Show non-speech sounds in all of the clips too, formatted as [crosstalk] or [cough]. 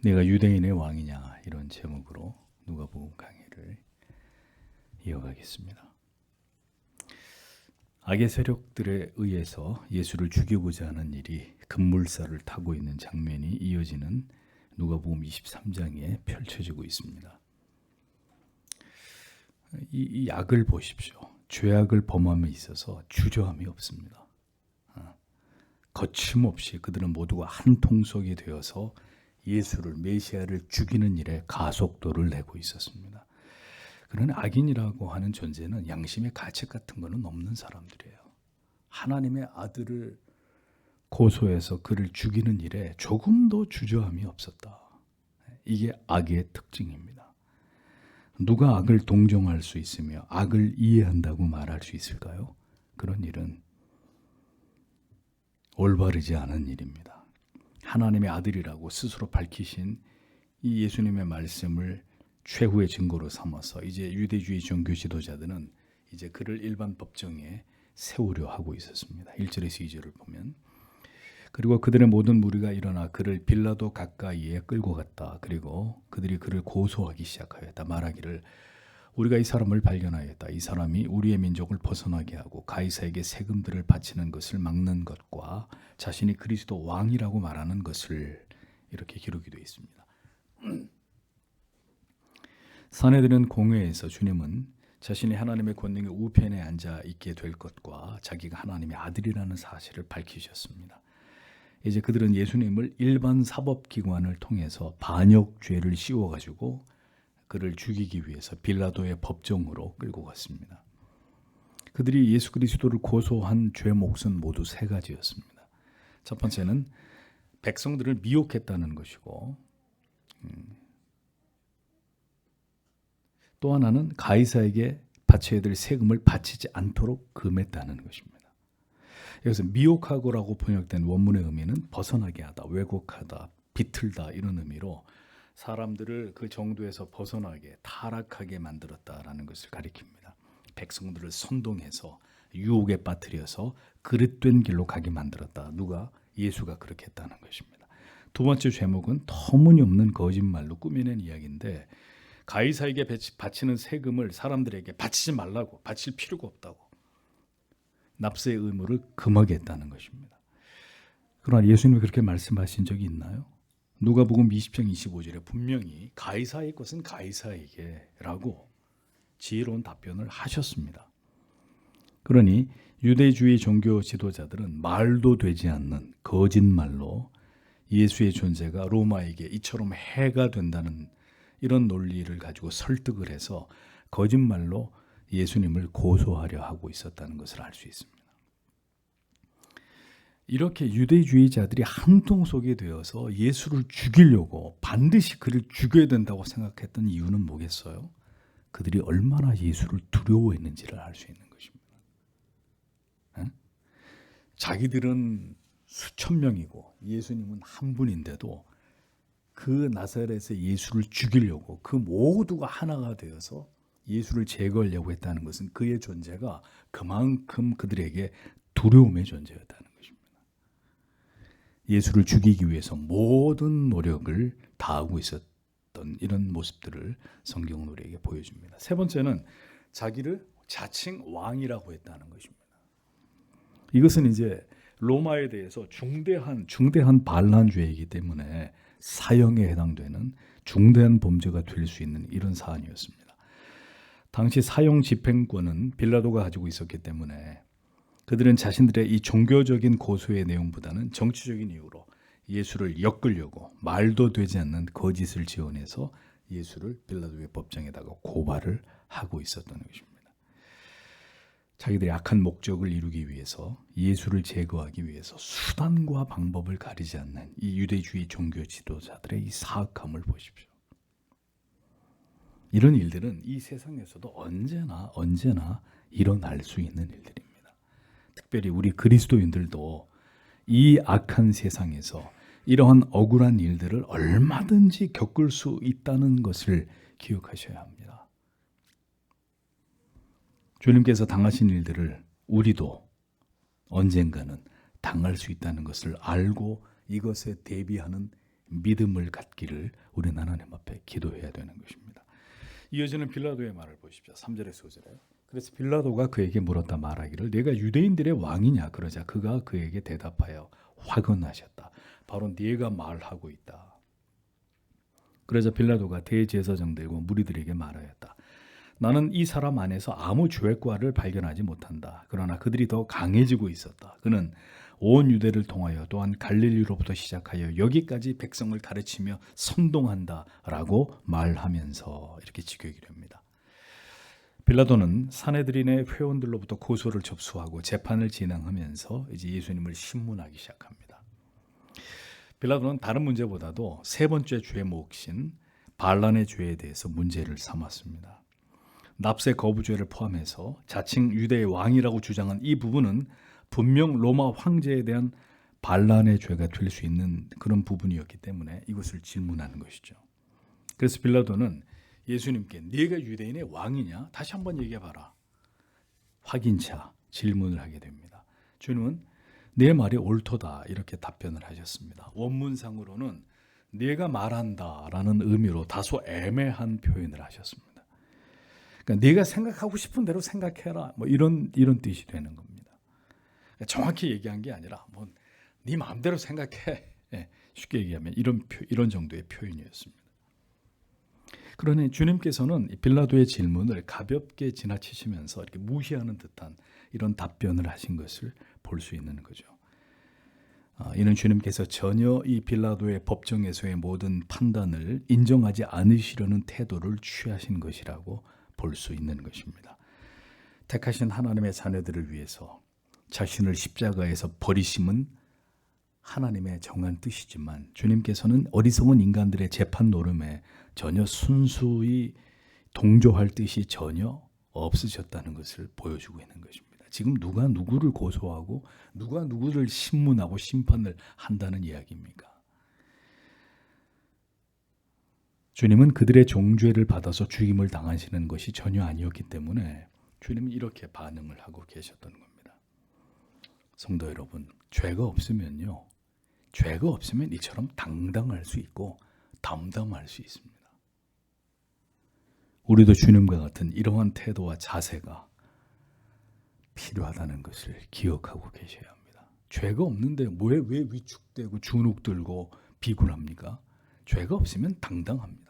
내가 유대인의 왕이냐 이런 제목으로 누가복음 강의를 이어가겠습니다. 악의 세력들에 의해서 예수를 죽이고자 하는 일이 급물살을 타고 있는 장면이 이어지는 누가복음 23장에 펼쳐지고 있습니다. 이, 이 악을 보십시오. 죄악을 범함에 있어서 주저함이 없습니다. 어, 거침없이 그들은 모두가 한 통속이 되어서 예수를 메시아를 죽이는 일에 가속도를 내고 있었습니다. 그러나 악인이라고 하는 존재는 양심의 가책 같은 것은 없는 사람들이에요. 하나님의 아들을 고소해서 그를 죽이는 일에 조금도 주저함이 없었다. 이게 악의 특징입니다. 누가 악을 동정할 수 있으며 악을 이해한다고 말할 수 있을까요? 그런 일은 올바르지 않은 일입니다. 하나님의 아들이라고 스스로 밝히신 이 예수님의 말씀을 최후의 증거로 삼아서 이제 유대주의 종교 지도자들은 이제 그를 일반 법정에 세우려 하고 있었습니다. 1절에서 2절을 보면 그리고 그들의 모든 무리가 일어나 그를 빌라도 가까이에 끌고 갔다. 그리고 그들이 그를 고소하기 시작하였다. 말하기를 우리가 이 사람을 발견하였다. 이 사람이 우리의 민족을 벗어나게 하고 가이사에게 세금들을 바치는 것을 막는 것과 자신이 그리스도 왕이라고 말하는 것을 이렇게 기록이 되어 있습니다. [clears throat] 사내들은 공회에서 주님은 자신이 하나님의 권능의 우편에 앉아 있게 될 것과 자기가 하나님의 아들이라는 사실을 밝히셨습니다. 이제 그들은 예수님을 일반 사법기관을 통해서 반역죄를 씌워가지고 그를 죽이기 위해서 빌라도의 법정으로 끌고 갔습니다. 그들이 예수 그리스도를 고소한 죄 몫은 모두 세 가지였습니다. 첫 번째는 백성들을 미혹했다는 것이고, 음, 또 하나는 가이사에게 바쳐야 될 세금을 바치지 않도록 금했다는 것입니다. 여기서 미혹하고라고 번역된 원문의 의미는 벗어나게 하다, 왜곡하다, 비틀다 이런 의미로 사람들을 그 정도에서 벗어나게 타락하게 만들었다라는 것을 가리킵니다. 백성들을 선동해서 유혹에 빠뜨려서 그릇된 길로 가게 만들었다. 누가 예수가 그렇게 했다는 것입니다. 두 번째 제목은 터무니없는 거짓말로 꾸며낸 이야기인데 가이사에게 바치는 세금을 사람들에게 바치지 말라고 바칠 필요가 없다고 납세의 의무를 금하게 했다는 것입니다. 그러나 예수님이 그렇게 말씀하신 적이 있나요? 누가복음 20장 25절에 분명히 가이사의 것은 가이사에게라고 지혜로운 답변을 하셨습니다. 그러니 유대주의 종교 지도자들은 말도 되지 않는 거짓말로 예수의 존재가 로마에게 이처럼 해가 된다는 이런 논리를 가지고 설득을 해서 거짓말로 예수님을 고소하려 하고 있었다는 것을 알 수 있습니다. 이렇게 유대주의자들이 한통속이 되어서 예수를 죽이려고 반드시 그를 죽여야 된다고 생각했던 이유는 뭐겠어요? 그들이 얼마나 예수를 두려워했는지를 알 수 있는 것입니다. 에? 자기들은 수천 명이고 예수님은 한 분인데도 그 나사렛에 예수를 죽이려고 그 모두가 하나가 되어서 예수를 제거하려고 했다는 것은 그의 존재가 그만큼 그들에게 두려움의 존재였다는. 예수를 죽이기 위해서 모든 노력을 다하고 있었던 이런 모습들을 성경은 우리에게 보여줍니다. 세 번째는 자기를 자칭 왕이라고 했다는 것입니다. 이것은 이제 로마에 대해서 중대한 중대한 반란죄이기 때문에 사형에 해당되는 중대한 범죄가 될 수 있는 이런 사안이었습니다. 당시 사형 집행권은 빌라도가 가지고 있었기 때문에 그들은 자신들의 이 종교적인 고소의 내용보다는 정치적인 이유로 예수를 엮으려고 말도 되지 않는 거짓을 지어내서 예수를 빌라도의 법정에다가 고발을 하고 있었던 것입니다. 자기들의 악한 목적을 이루기 위해서 예수를 제거하기 위해서 수단과 방법을 가리지 않는 이 유대주의 종교 지도자들의 이 사악함을 보십시오. 이런 일들은 이 세상에서도 언제나 언제나 일어날 수 있는 일들입니다. 특별히 우리 그리스도인들도 이 악한 세상에서 이러한 억울한 일들을 얼마든지 겪을 수 있다는 것을 기억하셔야 합니다. 주님께서 당하신 일들을 우리도 언젠가는 당할 수 있다는 것을 알고 이것에 대비하는 믿음을 갖기를 우리는 하나님 앞에 기도해야 되는 것입니다. 이어지는 빌라도의 말을 보십시오. 3절의 소절에. 그래서 빌라도가 그에게 물었다 말하기를 내가 유대인들의 왕이냐 그러자 그가 그에게 대답하여 화근하셨다. 바로 네가 말하고 있다. 그러자 빌라도가 대제사장들과 무리들에게 말하였다. 나는 이 사람 안에서 아무 죄과를 발견하지 못한다. 그러나 그들이 더 강해지고 있었다. 그는 온 유대를 통하여 또한 갈릴리로부터 시작하여 여기까지 백성을 가르치며 선동한다라고 말하면서 이렇게 지교기를 합니다. 빌라도는 사내들인의 회원들로부터 고소를 접수하고 재판을 진행하면서 이제 예수님을 신문하기 시작합니다. 빌라도는 다른 문제보다도 세 번째 죄 몫인 반란의 죄에 대해서 문제를 삼았습니다. 납세 거부죄를 포함해서 자칭 유대의 왕이라고 주장한 이 부분은 분명 로마 황제에 대한 반란의 죄가 될 수 있는 그런 부분이었기 때문에 이것을 질문하는 것이죠. 그래서 빌라도는 예수님께 네가 유대인의 왕이냐 다시 한번 얘기해 봐라. 확인차 질문을 하게 됩니다. 주님은 내 말이 옳도다 이렇게 답변을 하셨습니다. 원문상으로는 네가 말한다라는 의미로 다소 애매한 표현을 하셨습니다. 그러니까 네가 생각하고 싶은 대로 생각해라. 뭐 이런 이런 뜻이 되는 겁니다. 그러니까 정확히 얘기한 게 아니라 뭐네 마음대로 생각해. 예, 쉽게 얘기하면 이런 표, 이런 정도의 표현이었습니다. 그러니 주님께서는 빌라도의 질문을 가볍게 지나치시면서 이렇게 무시하는 듯한 이런 답변을 하신 것을 볼 수 있는 거죠. 아, 이는 주님께서 전혀 이 빌라도의 법정에서의 모든 판단을 인정하지 않으시려는 태도를 취하신 것이라고 볼 수 있는 것입니다. 택하신 하나님의 자녀들을 위해서 자신을 십자가에서 버리심은 하나님의 정한 뜻이지만 주님께서는 어리석은 인간들의 재판 노름에 전혀 순수히 동조할 뜻이 전혀 없으셨다는 것을 보여주고 있는 것입니다. 지금 누가 누구를 고소하고 누가 누구를 신문하고 심판을 한다는 이야기입니까? 주님은 그들의 종죄를 받아서 죽임을 당하시는 것이 전혀 아니었기 때문에 주님은 이렇게 반응을 하고 계셨던 겁니다. 성도 여러분, 죄가 없으면요. 죄가 없으면 이처럼 당당할 수 있고 담담할 수 있습니다. 우리도 주님과 같은 이러한 태도와 자세가 필요하다는 것을 기억하고 계셔야 합니다. 죄가 없는데 왜, 왜 위축되고 주눅 들고 비굴합니까? 죄가 없으면 당당합니다.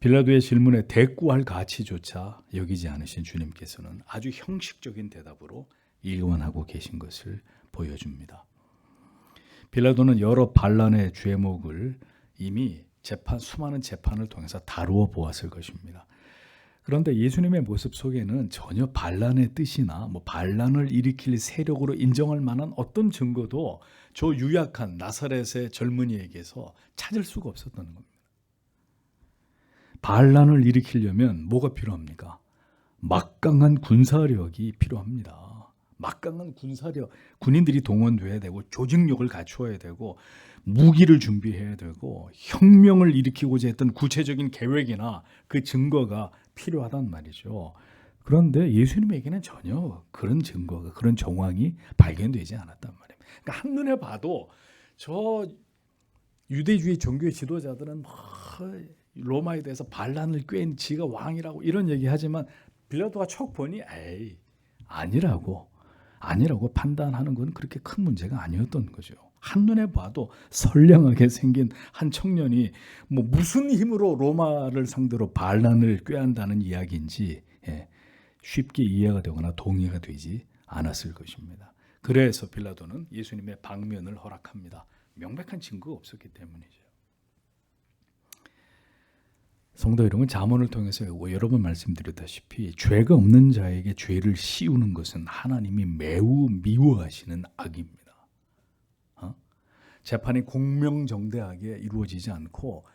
빌라도의 질문에 대꾸할 가치조차 여기지 않으신 주님께서는 아주 형식적인 대답으로 일관하고 계신 것을 보여줍니다. 빌라도는 여러 반란의 죄목을 이미 재판 수많은 재판을 통해서 다루어 보았을 것입니다. 그런데 예수님의 모습 속에는 전혀 반란의 뜻이나 뭐 반란을 일으킬 세력으로 인정할 만한 어떤 증거도 저 유약한 나사렛의 젊은이에게서 찾을 수가 없었던 겁니다. 반란을 일으키려면 뭐가 필요합니까? 막강한 군사력이 필요합니다. 막강한 군사력, 군인들이 동원돼야 되고 조직력을 갖추어야 되고 무기를 준비해야 되고 혁명을 일으키고자 했던 구체적인 계획이나 그 증거가 필요하단 말이죠. 그런데 예수님에게는 전혀 그런 증거가 그런 정황이 발견되지 않았단 말이에요. 그러니까 한눈에 봐도 저 유대주의 종교의 지도자들은 뭐 로마에 대해서 반란을 꾀인 지가 왕이라고 이런 얘기하지만 빌라도가 척 보니 에이 아니라고 아니라고 판단하는 건 그렇게 큰 문제가 아니었던 거죠. 한눈에 봐도 선량하게 생긴 한 청년이 뭐 무슨 힘으로 로마를 상대로 반란을 꾀한다는 이야기인지 예, 쉽게 이해가 되거나 동의가 되지 않았을 것입니다. 그래서 빌라도는 예수님의 방면을 허락합니다. 명백한 증거가 없었기 때문이죠. 성도 여러분 자문을 통해서 여러 번 말씀드렸다시피 죄가 없는 자에게 죄를 씌우는 것은 하나님이 매우 미워하시는 악입니다. 어? 재판이 공명정대하게 이루어지지 않고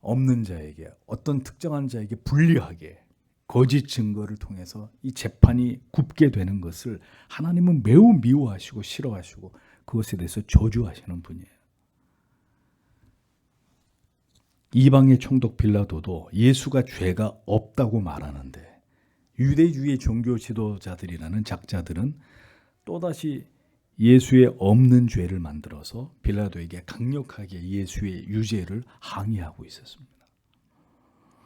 없는 자에게 어떤 특정한 자에게 불리하게 거짓 증거를 통해서 이 재판이 굽게 되는 것을 하나님은 매우 미워하시고 싫어하시고 그것에 대해서 저주하시는 분이에요. 이방의 총독 빌라도도 예수가 죄가 없다고 말하는데 유대주의 종교 지도자들이라는 작자들은 또다시 예수의 없는 죄를 만들어서 빌라도에게 강력하게 예수의 유죄를 항의하고 있었습니다.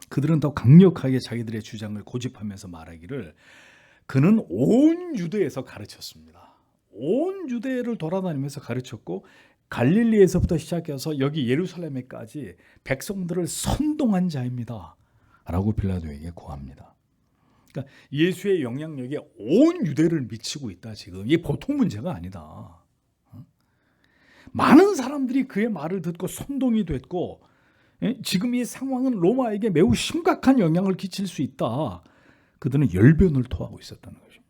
그들은 더 강력하게 자기들의 주장을 고집하면서 말하기를 그는 온 유대에서 가르쳤습니다. 온 유대를 돌아다니면서 가르쳤고 갈릴리에서부터 시작해서 여기 예루살렘에까지 백성들을 선동한 자입니다. 라고 빌라도에게 고합니다. 그러니까 예수의 영향력이 온 유대를 미치고 있다 지금. 이게 보통 문제가 아니다. 어? 많은 사람들이 그의 말을 듣고 선동이 됐고 예? 지금 이 상황은 로마에게 매우 심각한 영향을 끼칠 수 있다. 그들은 열변을 토하고 있었다는 것입니다.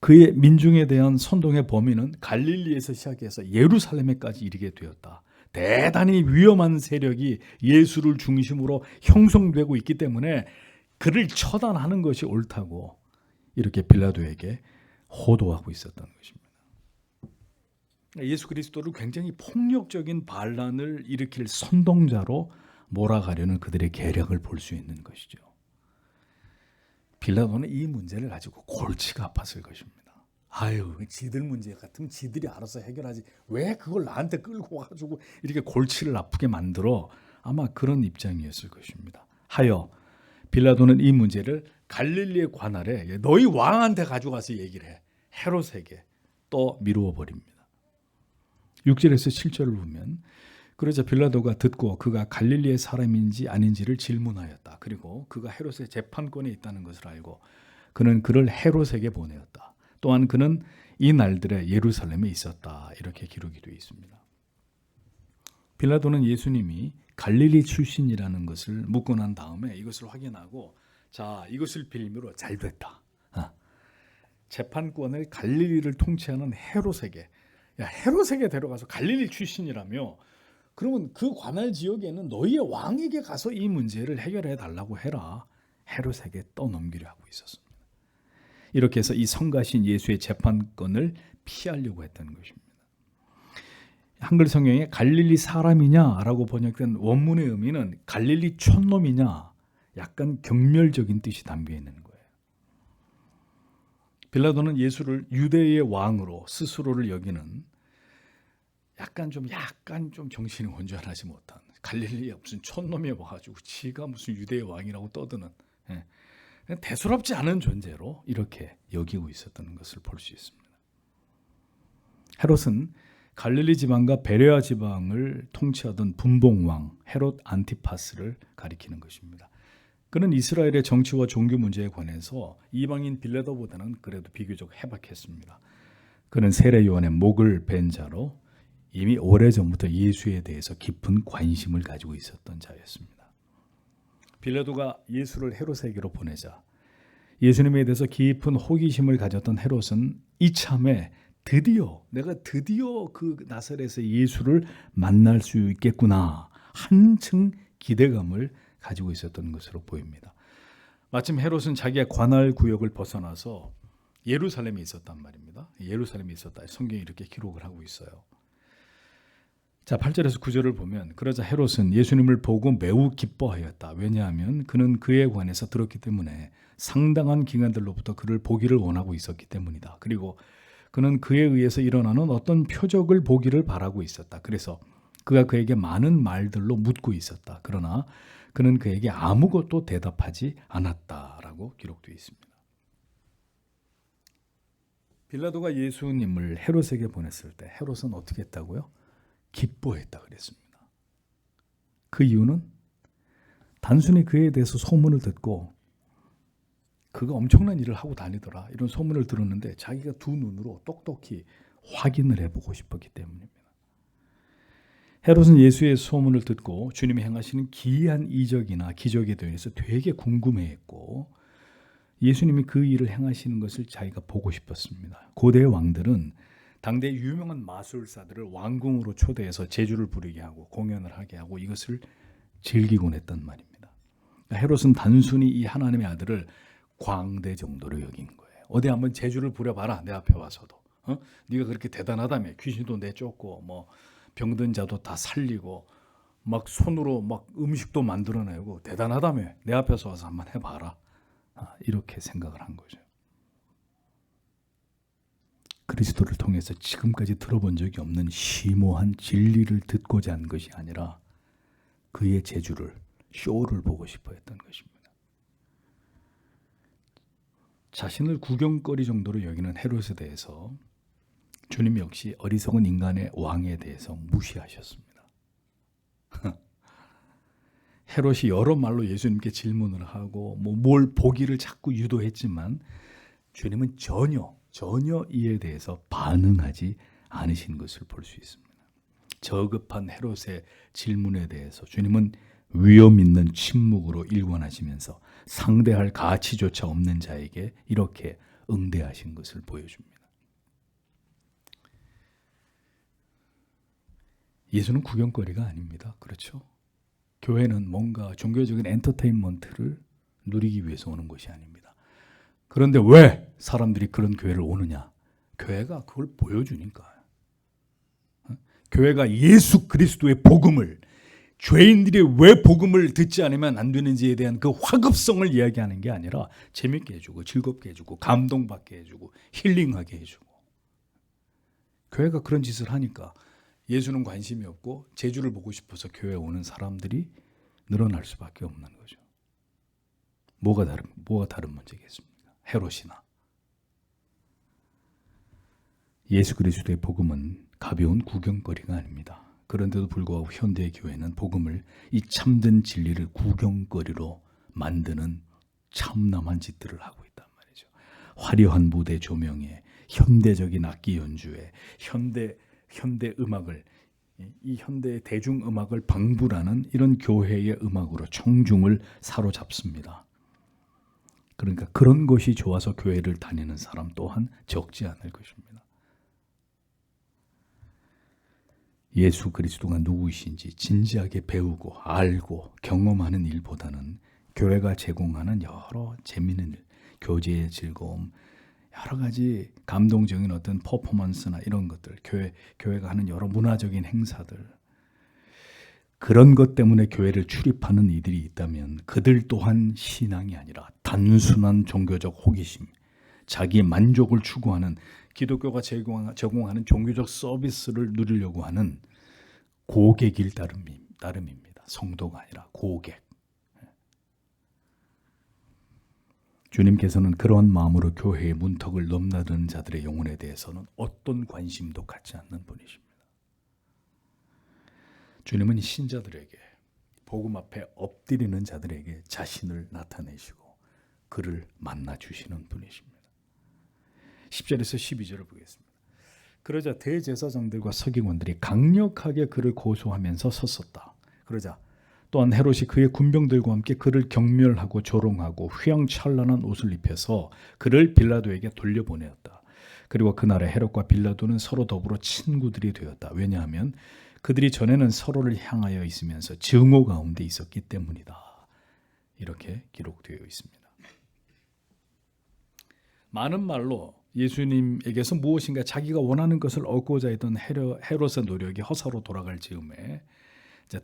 그의 민중에 대한 선동의 범위는 갈릴리에서 시작해서 예루살렘에까지 이르게 되었다. 대단히 위험한 세력이 예수를 중심으로 형성되고 있기 때문에 그를 처단하는 것이 옳다고 이렇게 빌라도에게 호도하고 있었던 것입니다. 예수 그리스도를 굉장히 폭력적인 반란을 일으킬 선동자로 몰아가려는 그들의 계략을 볼 수 있는 것이죠. 빌라도는 이 문제를 가지고 골치가 아팠을 것입니다. 아유, 지들 문제 같으면 지들이 알아서 해결하지. 왜 그걸 나한테 끌고 와가지고 이렇게 골치를 아프게 만들어? 아마 그런 입장이었을 것입니다. 하여 빌라도는 이 문제를 갈릴리의 관할에 너희 왕한테 가져가서 얘기를 해. 헤롯에게 또 미루어 버립니다. 6절에서 7절을 보면 그러자 빌라도가 듣고 그가 갈릴리의 사람인지 아닌지를 질문하였다. 그리고 그가 헤롯의 재판권에 있다는 것을 알고 그는 그를 헤롯에게 보내었다. 또한 그는 이 날들에 예루살렘에 있었다. 이렇게 기록이 되어 있습니다. 빌라도는 예수님이 갈릴리 출신이라는 것을 묻고 난 다음에 이것을 확인하고 자 이것을 빌미로 잘 됐다. 아, 재판권을 갈릴리를 통치하는 헤롯에게 야 헤롯에게 데려가서 갈릴리 출신이라며 그러면 그 관할 지역에는 너희의 왕에게 가서 이 문제를 해결해 달라고 해라. 헤롯에게 떠넘기려 하고 있었습니다. 이렇게 해서 이 성가신 예수의 재판권을 피하려고 했던 것입니다. 한글 성경에 갈릴리 사람이냐라고 번역된 원문의 의미는 갈릴리 촌놈이냐 약간 경멸적인 뜻이 담겨 있는 거예요. 빌라도는 예수를 유대의 왕으로 스스로를 여기는 약간 좀 약간 좀 정신이 온전하지 못한 갈릴리에 무슨 촌놈이 와가지고 지가 무슨 유대의 왕이라고 떠드는 예. 대수롭지 않은 존재로 이렇게 여기고 있었던 것을 볼 수 있습니다. 헤롯은 갈릴리 지방과 베레아 지방을 통치하던 분봉왕 헤롯 안티파스를 가리키는 것입니다. 그는 이스라엘의 정치와 종교 문제에 관해서 이방인 빌레도보다는 그래도 비교적 해박했습니다. 그는 세례 요한의 목을 벤 자로 이미 오래전부터 예수에 대해서 깊은 관심을 가지고 있었던 자였습니다. 빌라도가 예수를 헤롯에게로 보내자 예수님에 대해서 깊은 호기심을 가졌던 헤롯은 이참에 드디어 내가 드디어 그 나사렛의 예수를 만날 수 있겠구나 한층 기대감을 가지고 있었던 것으로 보입니다. 마침 헤롯은 자기의 관할 구역을 벗어나서 예루살렘에 있었단 말입니다. 예루살렘에 있었다. 성경이 이렇게 기록을 하고 있어요. 자, 8절에서 9절을 보면 그러자 헤롯은 예수님을 보고 매우 기뻐하였다. 왜냐하면 그는 그에 관해서 들었기 때문에 상당한 기간들로부터 그를 보기를 원하고 있었기 때문이다. 그리고 그는 그에 의해서 일어나는 어떤 표적을 보기를 바라고 있었다. 그래서 그가 그에게 많은 말들로 묻고 있었다. 그러나 그는 그에게 아무것도 대답하지 않았다라고 기록되어 있습니다. 빌라도가 예수님을 헤롯에게 보냈을 때 헤롯은 어떻게 했다고요? 기뻐했다 그랬습니다. 그 이유는 단순히 그에 대해서 소문을 듣고 그가 엄청난 일을 하고 다니더라 이런 소문을 들었는데 자기가 두 눈으로 똑똑히 확인을 해보고 싶었기 때문입니다. 헤롯은 예수의 소문을 듣고 주님이 행하시는 기이한 이적이나 기적에 대해서 되게 궁금해했고 예수님이 그 일을 행하시는 것을 자기가 보고 싶었습니다. 고대 왕들은 당대 유명한 마술사들을 왕궁으로 초대해서 제주를 부리게 하고 공연을 하게 하고 이것을 즐기곤 했단 말입니다. 그러니까 헤롯은 단순히 이 하나님의 아들을 광대 정도로 여긴 거예요. 어디 한번 제주를 부려봐라 내 앞에 와서도. 어? 네가 그렇게 대단하다며 귀신도 내쫓고 뭐 병든 자도 다 살리고 막 손으로 막 음식도 만들어내고 대단하다며 내 앞에서 와서 한번 해봐라. 아, 이렇게 생각을 한 거죠. 그리스도를 통해서 지금까지 들어본 적이 없는 심오한 진리를 듣고자 한 것이 아니라 그의 재주를 쇼를 보고 싶어 했던 것입니다. 자신을 구경거리 정도로 여기는 헤롯에 대해서 주님 역시 어리석은 인간의 왕에 대해서 무시하셨습니다. [laughs] 헤롯이 여러 말로 예수님께 질문을 하고 뭐 뭘 보기를 자꾸 유도했지만 주님은 전혀 전혀 이에 대해서 반응하지 않으신 것을 볼 수 있습니다. 저급한 헤롯의 질문에 대해서 주님은 위험 있는 침묵으로 일관하시면서 상대할 가치조차 없는 자에게 이렇게 응대하신 것을 보여줍니다. 예수는 구경거리가 아닙니다. 그렇죠? 교회는 뭔가 종교적인 엔터테인먼트를 누리기 위해서 오는 것이 아닙니다. 그런데 왜 사람들이 그런 교회를 오느냐? 교회가 그걸 보여주니까. 어? 교회가 예수 그리스도의 복음을 죄인들이 왜 복음을 듣지 않으면 안 되는지에 대한 그 화급성을 이야기하는 게 아니라 재밌게 해주고 즐겁게 해주고 감동받게 해주고 힐링하게 해주고 교회가 그런 짓을 하니까 예수는 관심이 없고 제주를 보고 싶어서 교회 에 오는 사람들이 늘어날 수밖에 없는 거죠. 뭐가 다른 뭐가 다른 문제겠습니까? 헤롯이나 예수 그리스도의 복음은 가벼운 구경거리가 아닙니다. 그런데도 불구하고 현대 교회는 복음을 이 참된 진리를 구경거리로 만드는 참남한 짓들을 하고 있단 말이죠. 화려한 무대 조명에 현대적인 악기 연주에 현대 현대 음악을 이 현대 대중 음악을 방불하는 이런 교회의 음악으로 청중을 사로잡습니다. 그러니까 그런 것이 좋아서 교회를 다니는 사람 또한 적지 않을 것입니다. 예수 그리스도가 누구이신지 진지하게 배우고 알고 경험하는 일보다는 교회가 제공하는 여러 재미있는 일, 교제의 즐거움, 여러 가지 감동적인 어떤 퍼포먼스나 이런 것들, 교회 교회가 하는 여러 문화적인 행사들 그런 것 때문에 교회를 출입하는 이들이 있다면 그들 또한 신앙이 아니라 단순한 종교적 호기심, 자기 만족을 추구하는 기독교가 제공하는 종교적 서비스를 누리려고 하는 고객일 따름입니다. 성도가 아니라 고객. 주님께서는 그러한 마음으로 교회의 문턱을 넘나드는 자들의 영혼에 대해서는 어떤 관심도 갖지 않는 분이십니다. 주님은 신자들에게 복음 앞에 엎드리는 자들에게 자신을 나타내시고 그를 만나 주시는 분이십니다. 10절에서 12절을 보겠습니다. 그러자 대제사장들과 서기관들이 강력하게 그를 고소하면서 섰었다. 그러자 또한 헤롯이 그의 군병들과 함께 그를 경멸하고 조롱하고 휘황찬란한 옷을 입혀서 그를 빌라도에게 돌려보내었다. 그리고 그날에 헤롯과 빌라도는 서로 더불어 친구들이 되었다. 왜냐하면 그들이 전에는 서로를 향하여 있으면서 증오 가운데 있었기 때문이다. 이렇게 기록되어 있습니다. 많은 말로 예수님에게서 무엇인가 자기가 원하는 것을 얻고자 했던 헤롯의 노력이 허사로 돌아갈 즈음에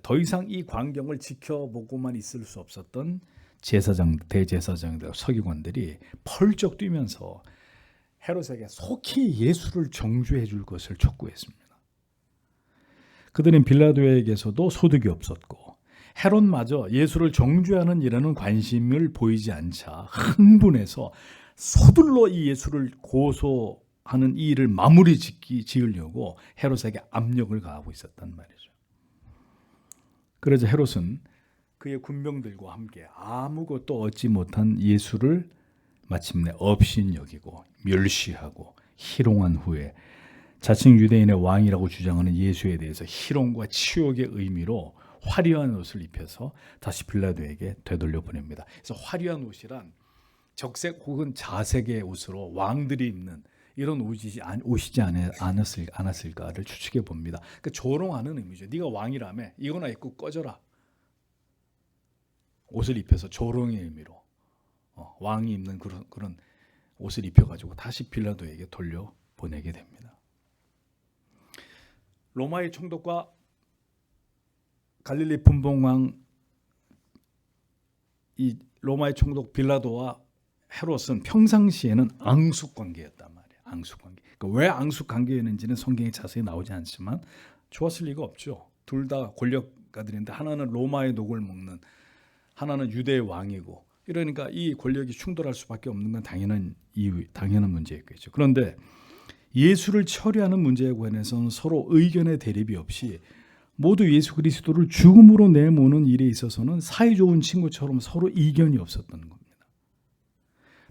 더 이상 이 광경을 지켜보고만 있을 수 없었던 제사장 대제사장들 서기관들이 펄쩍 뛰면서 헤롯에게 속히 예수를 정죄해 줄 것을 촉구했습니다. 그들은 빌라도에게서도 소득이 없었고 헤롯마저 예수를 정죄하는 일에는 관심을 보이지 않자 흥분해서 서둘러 이 예수를 고소하는 이 일을 마무리 짓기 지으려고 헤롯에게 압력을 가하고 있었단 말이죠. 그래서 헤롯은 그의 군병들과 함께 아무것도 얻지 못한 예수를 마침내 업신 여기고 멸시하고 희롱한 후에 자칭 유대인의 왕이라고 주장하는 예수에 대해서 희롱과 치욕의 의미로 화려한 옷을 입혀서 다시 빌라도에게 되돌려 보냅니다. 그래서 화려한 옷이란 적색 혹은 자색의 옷으로 왕들이 입는 이런 옷이 오시지 않았을, 않았을까를 추측해 봅니다. 그 조롱하는 의미죠. 네가 왕이라며 이거나 입고 꺼져라. 옷을 입혀서 조롱의 의미로 어, 왕이 입는 그런 그런 옷을 입혀가지고 다시 빌라도에게 돌려 보내게 됩니다. 로마의 총독과 갈릴리 분봉왕 이 로마의 총독 빌라도와 헤롯은 평상시에는 앙숙 관계였단 말이에요. 앙숙 관계. 그러니까 왜 앙숙 관계였는지는 성경에 자세히 나오지 않지만 좋았을 리가 없죠. 둘 다 권력가들인데 하나는 로마의 녹을 먹는 하나는 유대의 왕이고 이러니까 이 권력이 충돌할 수밖에 없는 건 당연한 이유, 당연한 문제였겠죠. 그런데 예수를 처리하는 문제에 관해서는 서로 의견의 대립이 없이 모두 예수 그리스도를 죽음으로 내모는 일에 있어서는 사이좋은 친구처럼 서로 이견이 없었던 겁니다.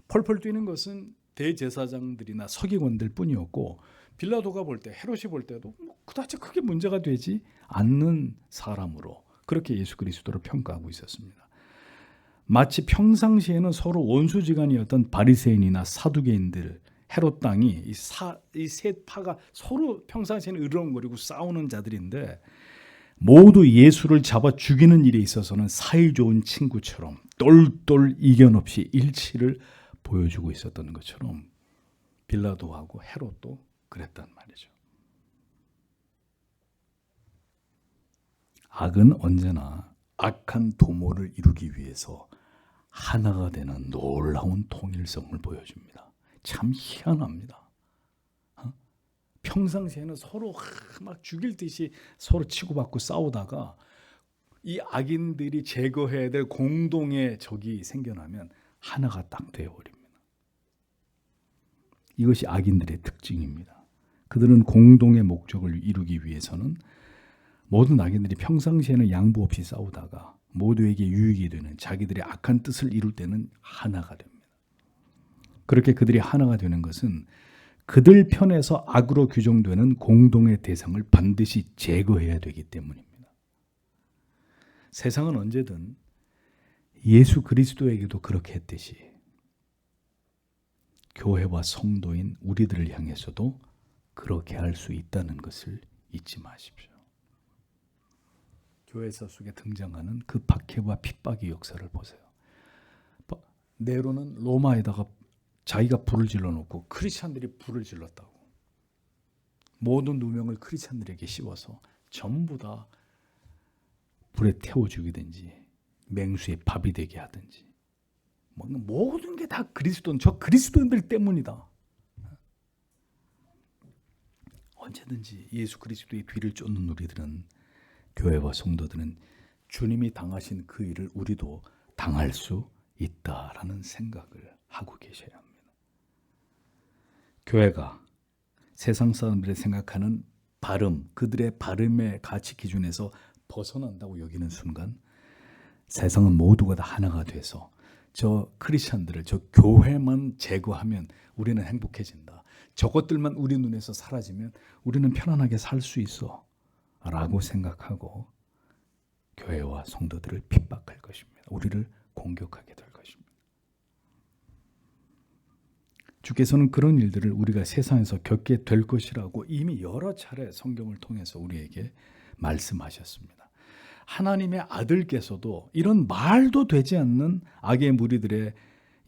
펄펄 뛰는 것은 대제사장들이나 서기관들 뿐이었고 빌라도가 볼 때 헤롯이 볼 때도 뭐 그다지 크게 문제가 되지 않는 사람으로 그렇게 예수 그리스도를 평가하고 있었습니다. 마치 평상시에는 서로 원수지간이었던 바리새인이나 사두개인들 헤롯 땅이 이세 파가 서로 평상시에는 으르렁거리고 싸우는 자들인데 모두 예수를 잡아 죽이는 일에 있어서는 사이 좋은 친구처럼 똘똘 이견 없이 일치를 보여주고 있었던 것처럼 빌라도하고 헤롯도 그랬단 말이죠. 악은 언제나 악한 도모를 이루기 위해서 하나가 되는 놀라운 통일성을 보여줍니다. 참 희한합니다. 어? 평상시에는 서로 막 죽일 듯이 서로 치고받고 싸우다가 이 악인들이 제거해야 될 공동의 적이 생겨나면 하나가 딱 되어버립니다. 이것이 악인들의 특징입니다. 그들은 공동의 목적을 이루기 위해서는 모든 악인들이 평상시에는 양보 없이 싸우다가 모두에게 유익이 되는 자기들의 악한 뜻을 이룰 때는 하나가 됩니다. 그렇게 그들이 하나가 되는 것은 그들 편에서 악으로 규정되는 공동의 대상을 반드시 제거해야 되기 때문입니다. 세상은 언제든 예수 그리스도에게도 그렇게 했듯이 교회와 성도인 우리들을 향해서도 그렇게 할 수 있다는 것을 잊지 마십시오. 교회사 속에 등장하는 그 박해와 핍박의 역사를 보세요. 네로는 로마에다가 자기가 불을 질러 놓고 크리스찬들이 불을 질렀다고. 모든 누명을 크리스찬들에게 씌워서 전부 다 불에 태워 죽이든지 맹수의 밥이 되게 하든지 모든 게 다 그리스도는 저 그리스도인들 때문이다. 언제든지 예수 그리스도의 뒤를 쫓는 우리들은 교회와 성도들은 주님이 당하신 그 일을 우리도 당할 수 있다라는 생각을 하고 계셔야 합니다. 교회가 세상 사람들이 생각하는 발음, 그들의 발음의 가치 기준에서 벗어난다고 여기는 순간 세상은 모두가 다 하나가 돼서 저 크리스천들을 저 교회만 제거하면 우리는 행복해진다. 저것들만 우리 눈에서 사라지면 우리는 편안하게 살 수 있어. 라고 생각하고 교회와 성도들을 핍박할 것입니다. 우리를 공격하게 될 것입니다. 주께서는 그런 일들을 우리가 세상에서 겪게 될 것이라고 이미 여러 차례 성경을 통해서 우리에게 말씀하셨습니다. 하나님의 아들께서도 이런 말도 되지 않는 악의 무리들의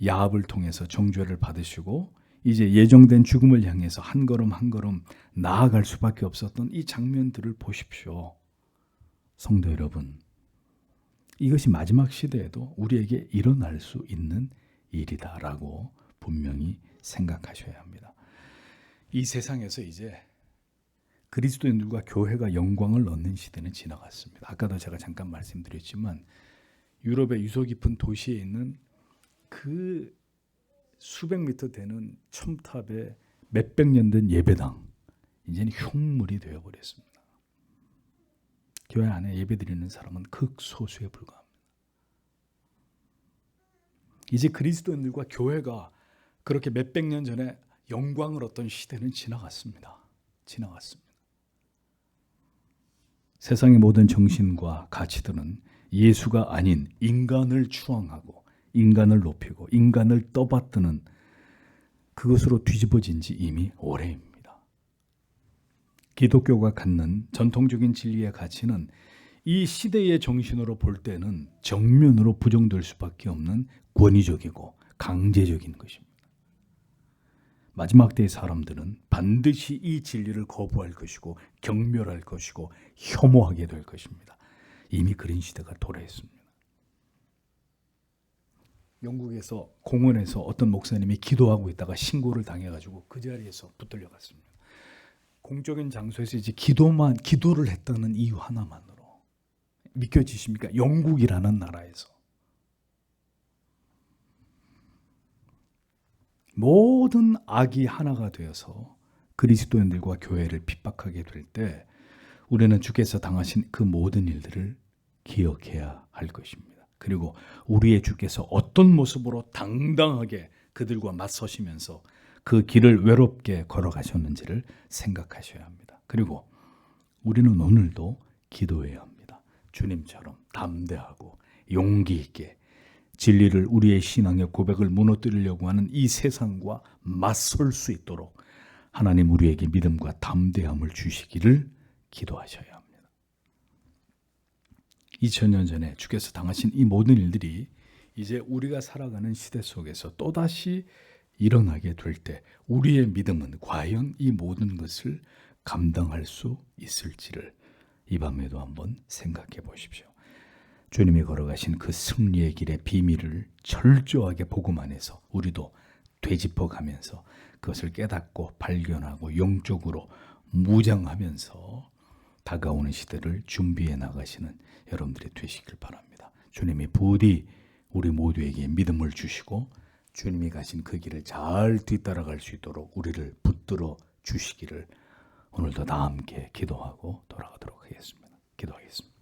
야합을 통해서 정죄를 받으시고 이제 예정된 죽음을 향해서 한 걸음 한 걸음 나아갈 수밖에 없었던 이 장면들을 보십시오. 성도 여러분, 이것이 마지막 시대에도 우리에게 일어날 수 있는 일이다라고 분명히 생각하셔야 합니다. 이 세상에서 이제 그리스도인들과 교회가 영광을 얻는 시대는 지나갔습니다. 아까도 제가 잠깐 말씀드렸지만 유럽의 유서 깊은 도시에 있는 그 수백 미터 되는 첨탑에 몇백 년 된 예배당 이제는 흉물이 되어 버렸습니다. 교회 안에 예배드리는 사람은 극소수에 불과합니다. 이제 그리스도인들과 교회가 그렇게 몇백 년 전에 영광을 얻던 시대는 지나갔습니다. 지나갔습니다. 세상의 모든 정신과 가치들은 예수가 아닌 인간을 추앙하고 인간을 높이고 인간을 떠받드는 그것으로 뒤집어진 지 이미 오래입니다. 기독교가 갖는 전통적인 진리의 가치는 이 시대의 정신으로 볼 때는 정면으로 부정될 수밖에 없는 권위적이고 강제적인 것입니다. 마지막 때의 사람들은 반드시 이 진리를 거부할 것이고 경멸할 것이고 혐오하게 될 것입니다. 이미 그런 시대가 도래했습니다. 영국에서 공원에서 어떤 목사님이 기도하고 있다가 신고를 당해가지고 그 자리에서 붙들려 갔습니다. 공적인 장소에서 이제 기도만 기도를 했다는 이유 하나만으로 믿겨지십니까? 영국이라는 나라에서 모든 악이 하나가 되어서 그리스도인들과 교회를 핍박하게 될 때 우리는 주께서 당하신 그 모든 일들을 기억해야 할 것입니다. 그리고 우리의 주께서 어떤 모습으로 당당하게 그들과 맞서시면서 그 길을 외롭게 걸어가셨는지를 생각하셔야 합니다. 그리고 우리는 오늘도 기도해야 합니다. 주님처럼 담대하고 용기 있게 진리를 우리의 신앙의 고백을 무너뜨리려고 하는 이 세상과 맞설 수 있도록 하나님 우리에게 믿음과 담대함을 주시기를 기도하셔야 합니다. 2000년 전에 주께서 당하신 이 모든 일들이 이제 우리가 살아가는 시대 속에서 또다시 일어나게 될 때 우리의 믿음은 과연 이 모든 것을 감당할 수 있을지를 이 밤에도 한번 생각해 보십시오. 주님이 걸어가신 그 승리의 길의 비밀을 철저하게 보고만 해서 우리도 되짚어 가면서 그것을 깨닫고 발견하고 영적으로 무장하면서 다가오는 시대를 준비해 나가시는 여러분들이 되시길 바랍니다. 주님이 부디 우리 모두에게 믿음을 주시고 주님이 가신 그 길을 잘 뒤따라갈 수 있도록 우리를 붙들어 주시기를 오늘도 다 함께 기도하고 돌아가도록 하겠습니다. 기도하겠습니다.